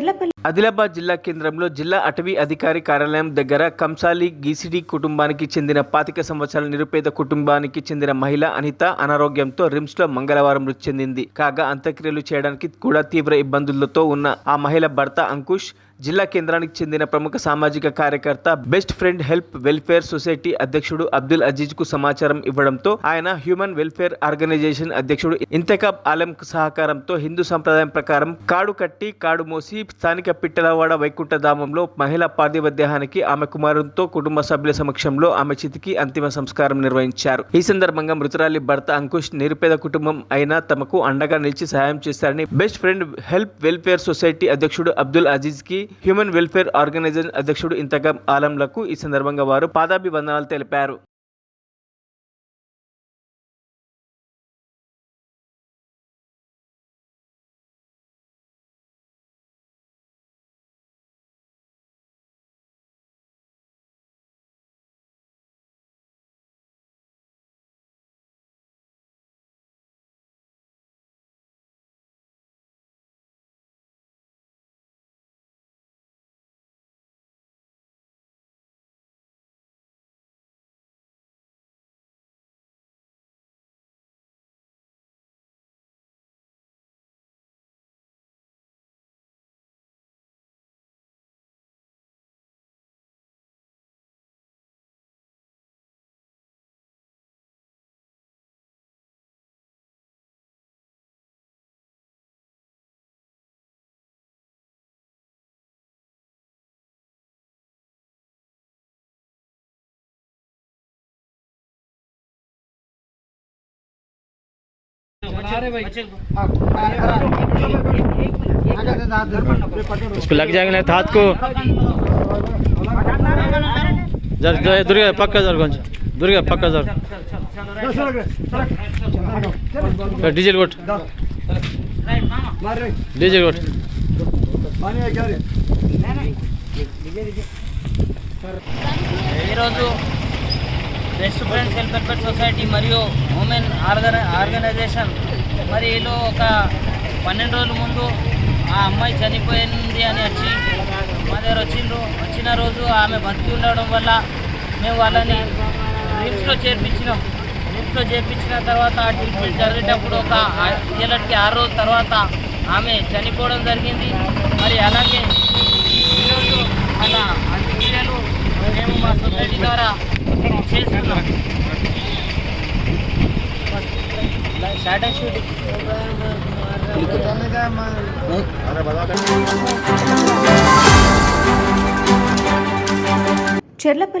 చెర్లపల్లి ఆదిలాబాద్ జిల్లా కేంద్రంలో జిల్లా అటవీ అధికారి కార్యాలయం దగ్గర కంసాలి గీసిడి కుటుంబానికి చెందిన పాతిక సంవత్సరాల నిరుపేద కుటుంబానికి చెందిన మహిళ అనిత అనారోగ్యంతో రిమ్స్లో మంగళవారం మృతి చెందింది. కాగా అంత్యక్రియలు చేయడానికి కూడా తీవ్ర ఇబ్బందులతో ఉన్న ఆ మహిళ భర్త అంకుష్ జిల్లా కేంద్రానికి చెందిన ప్రముఖ సామాజిక కార్యకర్త best friend help welfare society అధ్యక్షుడు అబ్దుల్ అజీజ్కు సమాచారం ఇవ్వడంతో ఆయన హ్యూమన్ వెల్ఫేర్ ఆర్గనైజేషన్ అధ్యక్షుడు ఇంతకాబ్ ఆలం సహకారంతో హిందూ సంప్రదాయం ప్రకారం కాడు కట్టి కాడు మోసి స్థానిక పిట్టలవాడ వైకుంఠధామంలో మహిళా పార్థివ దేహానికి ఆమె కుమారునితో కుటుంబ సభ్యుల సమక్షంలో ఆమె చితికి అంతిమ సంస్కారం నిర్వహించారు. ఈ సందర్భంగా మృతురాలి భర్త అంకుష్ నిరుపేద కుటుంబం అయినా తమకు అండగా నిలిచి సహాయం చేశారని best friend help welfare society అధ్యక్షుడు అబ్దుల్ అజీజ్కి హ్యూమన్ వెల్ఫేర్ ఆర్గనైజేషన్ అధ్యక్షుడు ఇంతగా ఆలంలకు ఈ సందర్భంగా వారు పాదాభివందనాలు తెలిపారు. उसको लग जाएंगे नहीं तो हाथ को जर जर दुर्गा पक्का जर కొంచెం दुर्गा पक्का जर डीजल कोट डीजल कोट ఈరోజు బెస్ట్ ఫ్రెండ్స్ వెల్ఫేర్ సొసైటీ మరియు ఉమెన్ ఆర్గన ఆర్గనైజేషన్ మరి వీళ్ళు ఒక పన్నెండు రోజుల ముందు ఆ అమ్మాయి చనిపోయింది అని వచ్చి మా దగ్గర వచ్చిండ్రు. వచ్చిన రోజు ఆమె బతికి ఉండడం వల్ల మేము వాళ్ళని రిమ్స్లో చేర్పించినాం. రిమ్స్లో చేర్పించిన తర్వాత ఆ ట్రీట్మెంట్ జరిగేటప్పుడు ఒక ఏళ్ళకి ఆరు రోజుల తర్వాత ఆమె చనిపోవడం జరిగింది. మరి అలాగే ఈరోజు అలా అంత్యక్రియలు మేము మా సొసైటీ ద్వారా చేస్తున్నాం అండ్ షూట్ చెర్లపల్లి